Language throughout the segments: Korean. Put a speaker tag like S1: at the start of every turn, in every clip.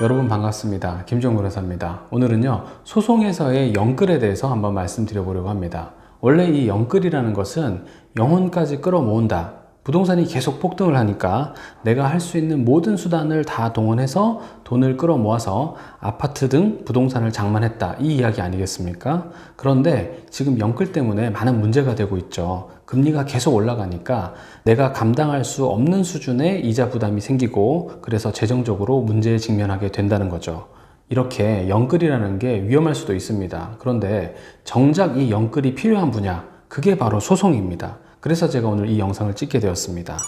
S1: 여러분 반갑습니다. 김종근 회사입니다. 오늘은요, 소송에서의 영끌에 대해서 한번 말씀드려 보려고 합니다. 원래 이 영끌이라는 것은 영혼까지 끌어모은다. 부동산이 계속 폭등을 하니까 내가 할 수 있는 모든 수단을 다 동원해서 돈을 끌어 모아서 아파트 등 부동산을 장만했다. 이 이야기 아니겠습니까? 그런데 지금 영끌 때문에 많은 문제가 되고 있죠. 금리가 계속 올라가니까 내가 감당할 수 없는 수준의 이자 부담이 생기고 그래서 재정적으로 문제에 직면하게 된다는 거죠. 이렇게 영끌이라는 게 위험할 수도 있습니다. 그런데 정작 이 영끌이 필요한 분야, 그게 바로 소송입니다. 그래서 제가 오늘 이 영상을 찍게 되었습니다.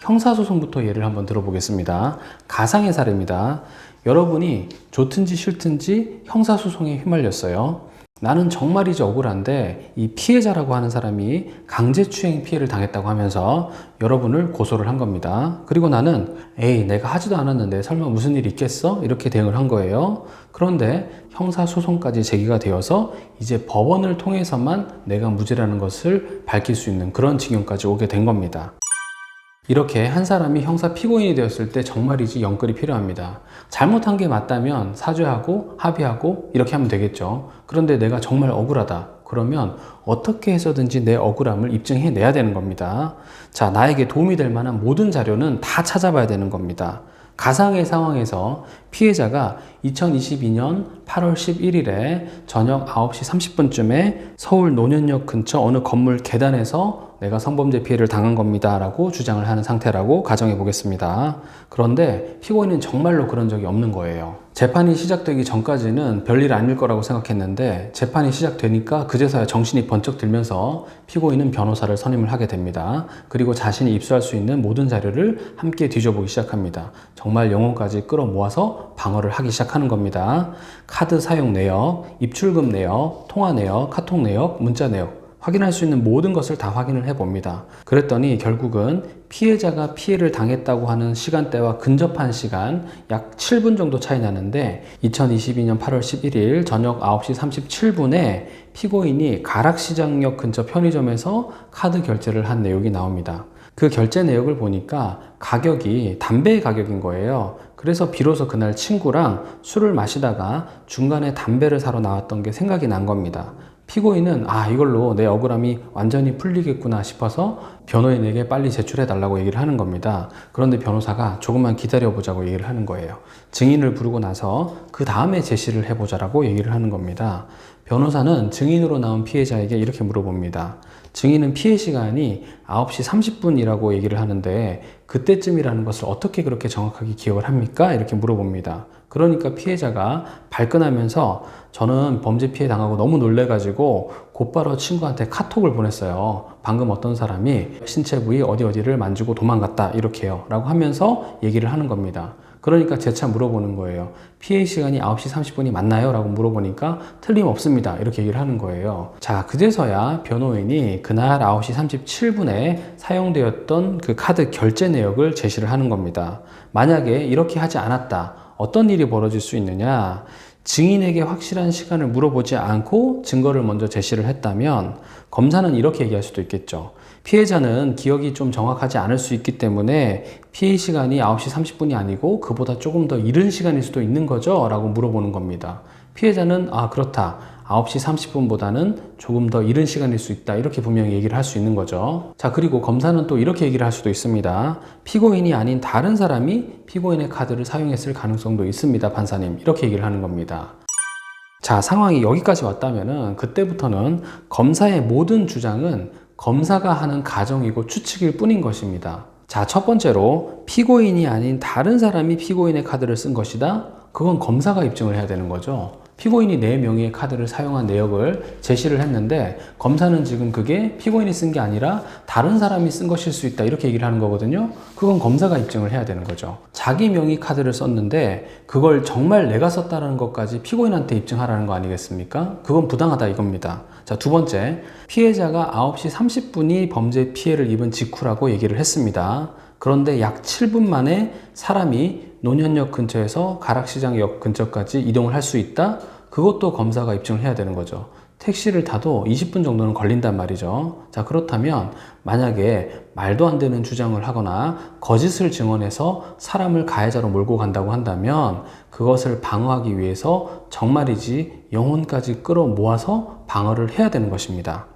S1: 형사소송부터 예를 한번 들어보겠습니다. 가상의 사례입니다. 여러분이 좋든지 싫든지 형사소송에 휘말렸어요. 나는 정말이지 억울한데 이 피해자라고 하는 사람이 강제추행 피해를 당했다고 하면서 여러분을 고소를 한 겁니다. 그리고 나는 에이 내가 하지도 않았는데 설마 무슨 일이 있겠어? 이렇게 대응을 한 거예요. 그런데 형사소송까지 제기가 되어서 이제 법원을 통해서만 내가 무죄라는 것을 밝힐 수 있는 그런 지경까지 오게 된 겁니다. 이렇게 한 사람이 형사 피고인이 되었을 때 정말이지 영끌이 필요합니다. 잘못한 게 맞다면 사죄하고 합의하고 이렇게 하면 되겠죠. 그런데 내가 정말 억울하다. 그러면 어떻게 해서든지 내 억울함을 입증해 내야 되는 겁니다. 자, 나에게 도움이 될 만한 모든 자료는 다 찾아봐야 되는 겁니다. 가상의 상황에서 피해자가 2022년 8월 11일에 저녁 9시 30분쯤에 서울 노년역 근처 어느 건물 계단에서 내가 성범죄 피해를 당한 겁니다. 라고 주장을 하는 상태라고 가정해 보겠습니다. 그런데 피고인은 정말로 그런 적이 없는 거예요. 재판이 시작되기 전까지는 별일 아닐 거라고 생각했는데 재판이 시작되니까 그제서야 정신이 번쩍 들면서 피고인은 변호사를 선임을 하게 됩니다. 그리고 자신이 입수할 수 있는 모든 자료를 함께 뒤져보기 시작합니다. 정말 영혼까지 끌어모아서 방어를 하기 시작하는 겁니다. 카드 사용 내역, 입출금 내역, 통화 내역, 카톡 내역, 문자 내역 확인할 수 있는 모든 것을 다 확인을 해 봅니다. 그랬더니 결국은 피해자가 피해를 당했다고 하는 시간대와 근접한 시간 약 7분 정도 차이 나는데 2022년 8월 11일 저녁 9시 37분에 피고인이 가락시장역 근처 편의점에서 카드 결제를 한 내용이 나옵니다. 그 결제 내역을 보니까 가격이 담배 가격인 거예요. 그래서 비로소 그날 친구랑 술을 마시다가 중간에 담배를 사러 나왔던 게 생각이 난 겁니다. 피고인은 아 이걸로 내 억울함이 완전히 풀리겠구나 싶어서 변호인에게 빨리 제출해 달라고 얘기를 하는 겁니다. 그런데 변호사가 조금만 기다려 보자고 얘기를 하는 거예요. 증인을 부르고 나서 그 다음에 제시를 해 보자라고 얘기를 하는 겁니다. 변호사는 증인으로 나온 피해자에게 이렇게 물어봅니다. 증인은 피해 시간이 9시 30분이라고 얘기를 하는데 그때쯤이라는 것을 어떻게 그렇게 정확하게 기억을 합니까? 이렇게 물어봅니다. 그러니까 피해자가 발끈하면서 저는 범죄 피해 당하고 너무 놀래가지고 곧바로 친구한테 카톡을 보냈어요. 방금 어떤 사람이 신체 부위 어디 어디를 만지고 도망갔다 이렇게요. 라고 하면서 얘기를 하는 겁니다. 그러니까 재차 물어보는 거예요. 피해 시간이 9시 30분이 맞나요? 라고 물어보니까 틀림없습니다. 이렇게 얘기를 하는 거예요. 자, 그제서야 변호인이 그날 9시 37분에 사용되었던 그 카드 결제 내역을 제시를 하는 겁니다. 만약에 이렇게 하지 않았다. 어떤 일이 벌어질 수 있느냐? 증인에게 확실한 시간을 물어보지 않고 증거를 먼저 제시를 했다면 검사는 이렇게 얘기할 수도 있겠죠. 피해자는 기억이 좀 정확하지 않을 수 있기 때문에 피해 시간이 9시 30분이 아니고 그보다 조금 더 이른 시간일 수도 있는 거죠? 라고 물어보는 겁니다. 피해자는 아, 그렇다. 9시 30분보다는 조금 더 이른 시간일 수 있다. 이렇게 분명히 얘기를 할 수 있는 거죠. 자, 그리고 검사는 또 이렇게 얘기를 할 수도 있습니다. 피고인이 아닌 다른 사람이 피고인의 카드를 사용했을 가능성도 있습니다. 판사님. 이렇게 얘기를 하는 겁니다. 자, 상황이 여기까지 왔다면은 그때부터는 검사의 모든 주장은 검사가 하는 가정이고 추측일 뿐인 것입니다. 자, 첫 번째로 피고인이 아닌 다른 사람이 피고인의 카드를 쓴 것이다. 그건 검사가 입증을 해야 되는 거죠. 피고인이 내 명의의 카드를 사용한 내역을 제시를 했는데 검사는 지금 그게 피고인이 쓴 게 아니라 다른 사람이 쓴 것일 수 있다 이렇게 얘기를 하는 거거든요. 그건 검사가 입증을 해야 되는 거죠. 자기 명의 카드를 썼는데 그걸 정말 내가 썼다는 것까지 피고인한테 입증하라는 거 아니겠습니까? 그건 부당하다 이겁니다. 자, 두 번째. 피해자가 9시 30분이 범죄 피해를 입은 직후라고 얘기를 했습니다. 그런데 약 7분 만에 사람이 노년역 근처에서 가락시장역 근처까지 이동을 할 수 있다? 그것도 검사가 입증을 해야 되는 거죠. 택시를 타도 20분 정도는 걸린단 말이죠. 자, 그렇다면 만약에 말도 안 되는 주장을 하거나 거짓을 증언해서 사람을 가해자로 몰고 간다고 한다면 그것을 방어하기 위해서 정말이지 영혼까지 끌어 모아서 방어를 해야 되는 것입니다.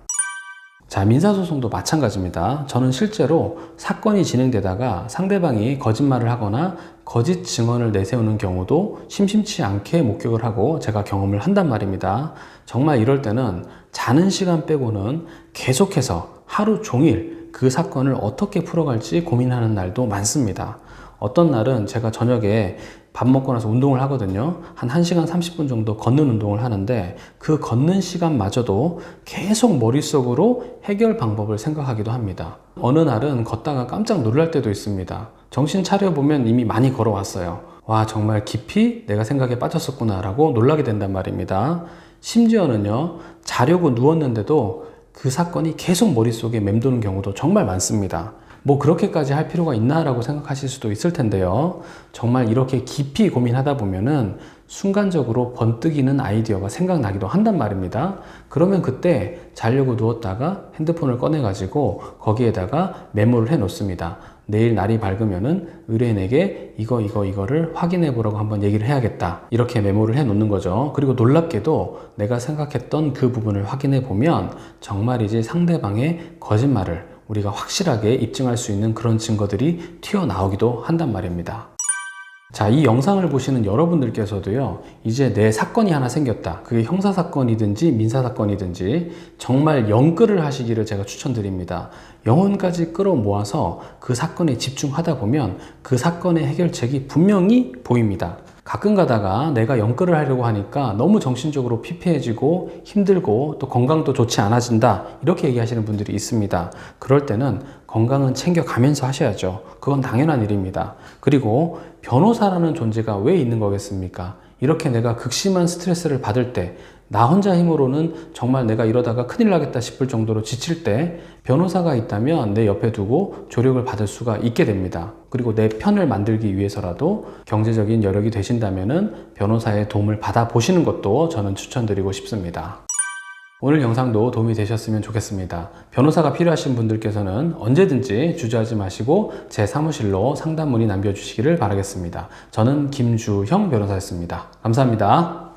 S1: 자, 민사소송도 마찬가지입니다. 저는 실제로 사건이 진행되다가 상대방이 거짓말을 하거나 거짓 증언을 내세우는 경우도 심심치 않게 목격을 하고 제가 경험을 한단 말입니다. 정말 이럴 때는 자는 시간 빼고는 계속해서 하루 종일 그 사건을 어떻게 풀어갈지 고민하는 날도 많습니다. 어떤 날은 제가 저녁에 밥 먹고 나서 운동을 하거든요. 한 1시간 30분 정도 걷는 운동을 하는데 그 걷는 시간마저도 계속 머릿속으로 해결 방법을 생각하기도 합니다. 어느 날은 걷다가 깜짝 놀랄 때도 있습니다. 정신 차려보면 이미 많이 걸어왔어요. 와, 정말 깊이 내가 생각에 빠졌었구나라고 놀라게 된단 말입니다. 심지어는요, 자려고 누웠는데도 그 사건이 계속 머릿속에 맴도는 경우도 정말 많습니다. 뭐 그렇게까지 할 필요가 있나라고 생각하실 수도 있을 텐데요. 정말 이렇게 깊이 고민하다 보면은 순간적으로 번뜩이는 아이디어가 생각나기도 한단 말입니다. 그러면 그때 자려고 누웠다가 핸드폰을 꺼내가지고 거기에다가 메모를 해 놓습니다. 내일 날이 밝으면은 의뢰인에게 이거 이거 이거를 확인해 보라고 한번 얘기를 해야겠다 이렇게 메모를 해 놓는 거죠 그리고 놀랍게도 내가 생각했던 그 부분을 확인해 보면 정말이지 상대방의 거짓말을 우리가 확실하게 입증할 수 있는 그런 증거들이 튀어나오기도 한단 말입니다 자, 이 영상을 보시는 여러분들께서도요, 이제 내 사건이 하나 생겼다. 그게 형사사건이든지 민사사건이든지 정말 영끌을 하시기를 제가 추천드립니다. 영혼까지 끌어모아서 그 사건에 집중하다 보면 그 사건의 해결책이 분명히 보입니다. 가끔 가다가 내가 연끌을 하려고 하니까 너무 정신적으로 피폐해지고 힘들고 또 건강도 좋지 않아진다 이렇게 얘기하시는 분들이 있습니다. 그럴 때는 건강은 챙겨가면서 하셔야죠. 그건 당연한 일입니다. 그리고 변호사라는 존재가 왜 있는 거겠습니까? 이렇게 내가 극심한 스트레스를 받을 때, 나 혼자 힘으로는 정말 내가 이러다가 큰일 나겠다 싶을 정도로 지칠 때, 변호사가 있다면 내 옆에 두고 조력을 받을 수가 있게 됩니다. 그리고 내 편을 만들기 위해서라도 경제적인 여력이 되신다면은 변호사의 도움을 받아 보시는 것도 저는 추천드리고 싶습니다. 오늘 영상도 도움이 되셨으면 좋겠습니다. 변호사가 필요하신 분들께서는 언제든지 주저하지 마시고 제 사무실로 상담 문의 남겨주시기를 바라겠습니다. 저는 김주형 변호사였습니다. 감사합니다.